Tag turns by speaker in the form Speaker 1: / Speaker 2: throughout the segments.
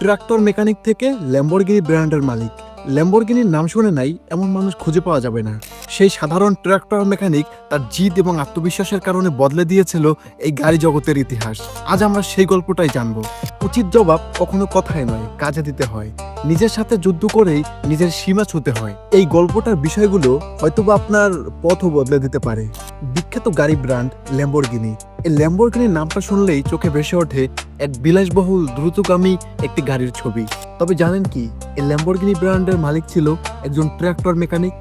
Speaker 1: Tractor mechanic থেকে Lamborghini ব্র্যান্ডের মালিক। ল্যাম্বরগিনির নাম শুনে নাই, এমন মানুষ খুঁজে পাওয়া যাবে না। সেই সাধারণ ট্রাক্টর মেকানিক তার জিদ এবং আত্মবিশ্বাসের কারণে বদলে দিয়েছিল এই গাড়ি জগতের ইতিহাস। আজ আমরা সেই গল্পটাই জানব। উচিত জবাব কখনো কথায় নয়, কাজে দিতে হয়। নিজের সাথে যুদ্ধ করেই নিজের সীমা ছুতে হয়। এই গল্পটার বিষয়গুলো হয়তোবা আপনার পথও বদলে দিতে পারে। বিখ্যাত গাড়ি ব্র্যান্ড ল্যাম্বরগিনি। এই ল্যাম্বরগিনির নামটা শুনলেই চোখে ভেসে ওঠে এক বিলাসবহুল, দ্রুতগামী একটি গাড়ির ছবি। তবে জানেন কি, এই ল্যাম্বরগিনি ব্র্যান্ডের মালিক ছিল একজন ট্র্যাক্টর মেকানিক?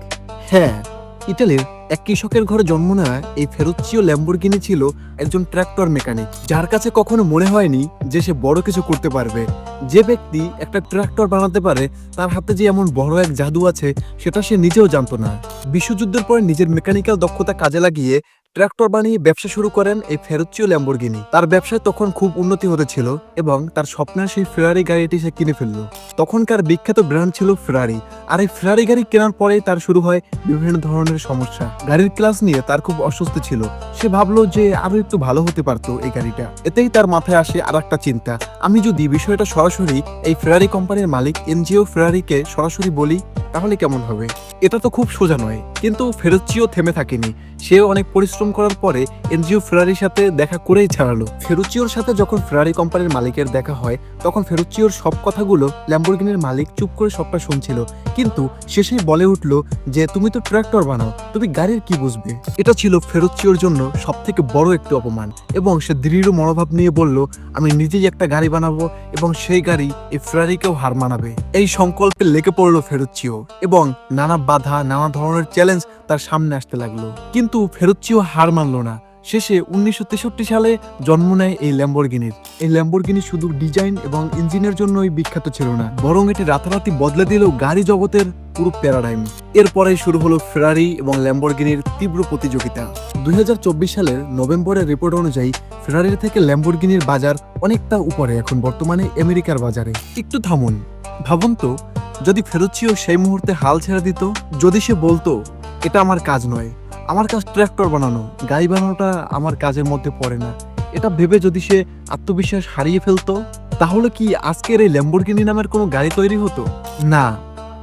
Speaker 1: হ্যাঁ ইটালির এক কৃষকের ঘরে জন্ম নেওয়া এই ফেরুচ্চিও ল্যাম্বরগিনি ছিল একজন ট্র্যাক্টর মেকানিক, যার কাছে কখনো মনে হয়নি যে সে বড় কিছু করতে পারবে। যে ব্যক্তি একটা ট্র্যাক্টর বানাতে পারে, তার হাতে যে এমন বড় এক জাদু আছে, সেটা সে নিজেও জানতো না। বিশ্বযুদ্ধের পরে নিজের মেকানিক্যাল দক্ষতা কাজে লাগিয়ে ট্রাক্টর বানিয়ে ব্যবসা শুরু করেন এই ফেরুচ্চিও ল্যাম্বরগিনি। তার ব্যবসায় তখন খুব উন্নতি হতেছিল এবং তার স্বপ্নের সেই ফেরারি গাড়িটি সে কিনে ফেলল। তখনকার বিখ্যাত ব্র্যান্ড ছিল ফেরারি আর এই ফেরারি গাড়ি কেনার পরেই তার শুরু হয় বিভিন্ন ধরনের সমস্যা। গাড়ির ক্লাস নিয়ে তার খুব অস্বস্তি ছিল। সে ভাবলো যে আরও একটু ভালো হতে পারতো এই গাড়িটা। এতেই তার মাথায় আসে আর একটা চিন্তা। আমি যদি বিষয়টা সরাসরি এই ফেরারি কোম্পানির মালিক এনজিও ফেরারিকে সরাসরি বলি, তাহলে কেমন হবে? এটা তো খুব সোজা নয়। কিন্তু ফেরুচ্চিও থেমে থাকেনি। সে অনেক পরিশ্রম করার পরে এনজিও ফেরারির সাথে দেখা করেই ছাড়ালো। ফেরুচিওর সাথে যখন ফেরারি কোম্পানির মালিকের দেখা হয়, তখন ফেরুচিওর সব কথাগুলো ল্যাম্বরগিনির মালিক চুপ করে সবটা শুনছিল। কিন্তু শেষেই বলে উঠল যে, তুমি তো ট্রাক্টর বানাও, তুমি গাড়ির কি বুঝবে? এটা ছিল ফেরুচিওর জন্য সব থেকে বড় একটি অপমান এবং সে দৃঢ় মনোভাব নিয়ে বলল, আমি নিজেই একটা গাড়ি বানাবো এবং সেই গাড়ি এই ফেরারিকেও হার মানাবে। এই সংকল্পে লেগে পড়ল ফেরুচিও এবং নানা বাধা, নানা ধরনের চ্যালেঞ্জ তার সামনে আসতে লাগল। কিন্তু ফেরুচিও হার মানলো না। শেষে উনিশশো তেষট্টি সালে জন্ম নেয় এই ল্যাম্বরগিনির এই ল্যাম্বরগিনি শুধু ডিজাইন এবং ইঞ্জিনের জন্যই বিখ্যাত ছিল না। বরং এটি রাতারাতি বদলে দিল গাড়ি জগতের পুরো প্যারাডাইম এরপরেই শুরু হলো ফেরারি এবং ল্যাম্বরগিনির তীব্র প্রতিযোগিতা। দুই হাজার চব্বিশ সালের নভেম্বরের রিপোর্ট অনুযায়ী ফেরারির থেকে ল্যাম্বরগিনির বাজার অনেকটা উপরে এখন বর্তমানে আমেরিকার বাজারে। একটু থামুন। ভাবুন তো, যদি ফেরুচিও সেই মুহূর্তে হাল ছেড়ে দিত, যদি সে বলতো এটা আমার কাজ নয়। আমার কাজ ট্র্যাক্টর বানানো। গাড়ি বানানোটা আমার কাজের মধ্যে পড়ে না। এটা ভেবে যদি সে আত্মবিশ্বাস হারিয়ে ফেলতো, তাহলে কি আজকের এই ল্যাম্বরগিনি নামের কোনো গাড়ি তৈরি হতো? না,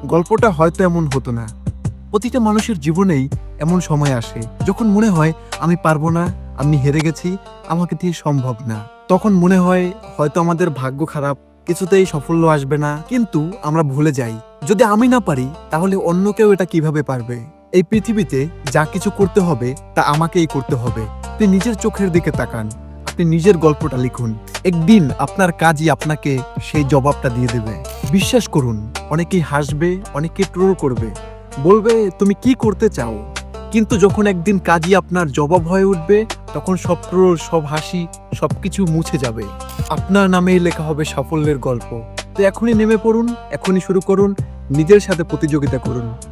Speaker 1: গল্পটা হয়তো এমন হতো না। প্রতিটা মানুষের জীবনেই এমন সময় আসে, যখন মনে হয়, আমি পারব না, আমি হেরে গেছি, আমাকে দিয়ে সম্ভব না। তখন মনে হয়, হয়তো আমাদের ভাগ্য খারাপ, কিছুতেই সাফল্য আসবে না। কিন্তু আমরা ভুলে যাই। যদি আমি না পারি, তাহলে অন্য কেউ এটা কীভাবে পারবে? এই পৃথিবীতে যা কিছু করতে হবে, তা আমাকেই করতে হবে। আপনি নিজের চোখের দিকে তাকান। আপনি নিজের গল্পটা লিখুন। একদিন আপনার কাজই আপনাকে সেই জবাবটা দিয়ে দেবে। বিশ্বাস করুন, অনেকেই হাসবে অনেকে ট্রোল করবে। বলবে, তুমি কি করতে চাও? কিন্তু যখন একদিন কাজই আপনার জবাব হয়ে উঠবে, তখন সব ট্রোল, সব হাসি, সবকিছু মুছে যাবে। আপনার নামেই লেখা হবে সাফল্যের গল্প। তো এখনই নেমে পড়ুন, এখনই শুরু করুন, নিজের সাথে প্রতিযোগিতা করুন।